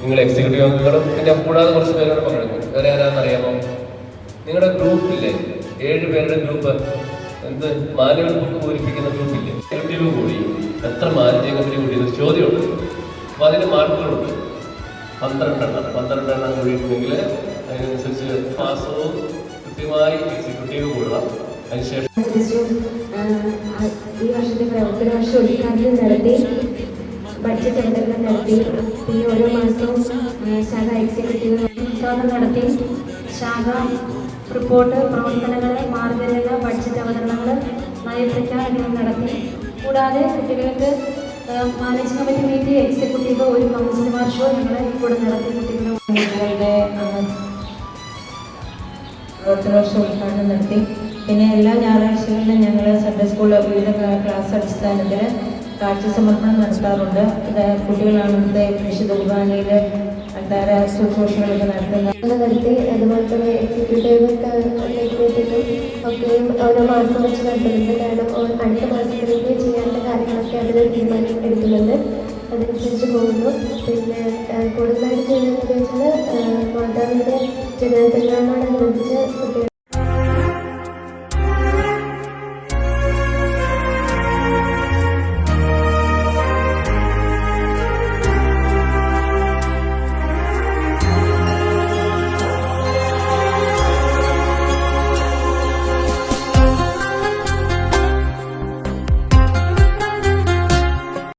നിങ്ങൾ എക്സിക്യൂട്ടീവ് അംഗങ്ങളും പിന്നെ കൂടാതെ കുറച്ച് പേരോട് പങ്കെടുക്കും. വേറെ ആരാന്ന് അറിയാമോ? നിങ്ങളുടെ ഗ്രൂപ്പില്ലേ ഏഴ് പേരുടെ ഗ്രൂപ്പ് എന്ത്? മാലിന്യങ്ങൾ കൊണ്ട് പൂരിപ്പിക്കുന്ന ഗ്രൂപ്പില്ലേ എക്സിക്യൂട്ടീവ് കൂടി എത്ര കമ്മിറ്റി കൂടി എന്നൊരു ചോദ്യമുണ്ട്. അപ്പോൾ അതിന് മാർക്കുകളുണ്ട്. പന്ത്രണ്ടെണ്ണം. പന്ത്രണ്ടെണ്ണം കൂടിയിട്ടുണ്ടെങ്കിൽ അതിനനുസരിച്ച് മാസവും കൃത്യമായി എക്സിക്യൂട്ടീവ് കൂടണം അതിനുശേഷം ഈ വർഷത്തെ പ്രവർത്തന വർഷം ഉദ്ഘാടനം നടത്തി ബഡ്ജറ്റ് അവതരണം നടത്തി പിന്നെ ഓരോ മാസവും ശാഖ എക്സിക്യൂട്ടീവ് നടത്തി ശാഖ റിപ്പോർട്ട് പ്രവർത്തനങ്ങൾ മാർഗരേഖ ബഡ്ജറ്റ് അവതരണങ്ങൾ നയപ്രഖ്യാപനങ്ങൾ നടത്തി കൂടാതെ കുട്ടികൾക്ക് മാനേജിംഗ് കമ്മിറ്റി മീറ്റിംഗ് എക്സിക്യൂട്ടീവ് ഒരു കൗൺസിലർമാർ ഷോ ഞങ്ങൾ കൂടെ നടത്തി കുട്ടികളെ കുട്ടികളുടെ പ്രവർത്തനോത്സവ ഉദ്ഘാടനം നടത്തി. പിന്നെ എല്ലാ ഞായറാഴ്ചകളിലും ഞങ്ങൾ സൺഡേ സ്കൂളിൽ വിവിധ ക്ലാ- ക്ലാസ് അടിസ്ഥാനത്തിൽ കാഴ്ച സമർപ്പണം നടത്താറുണ്ട്. ഇത് കുട്ടികളാണ് ഇവിടുത്തെ വിശുദ്ധ കുർബാനയിൽ അൾത്താര ശുശ്രൂഷകളൊക്കെ നടത്തുന്നത് നടത്തി അതുപോലെ തന്നെ എക്സിക്യൂട്ടീവ് ഒക്കെയും ഓരോ മാസം വെച്ച് നടത്തുന്നുണ്ട്. കാരണം അടുത്ത മാസത്തിലേക്ക് ചെയ്യാനുള്ള കാര്യങ്ങളൊക്കെ അതിൽ തീരുമാനം എടുക്കുന്നുണ്ട് അതനുസരിച്ച് പോകുന്നു. പിന്നെ കൂടുതലായിട്ട് ചെയ്യുന്നത് വെച്ചാൽ മാതാവിന്റെ ജനനത്തിനോടനുബന്ധിച്ച്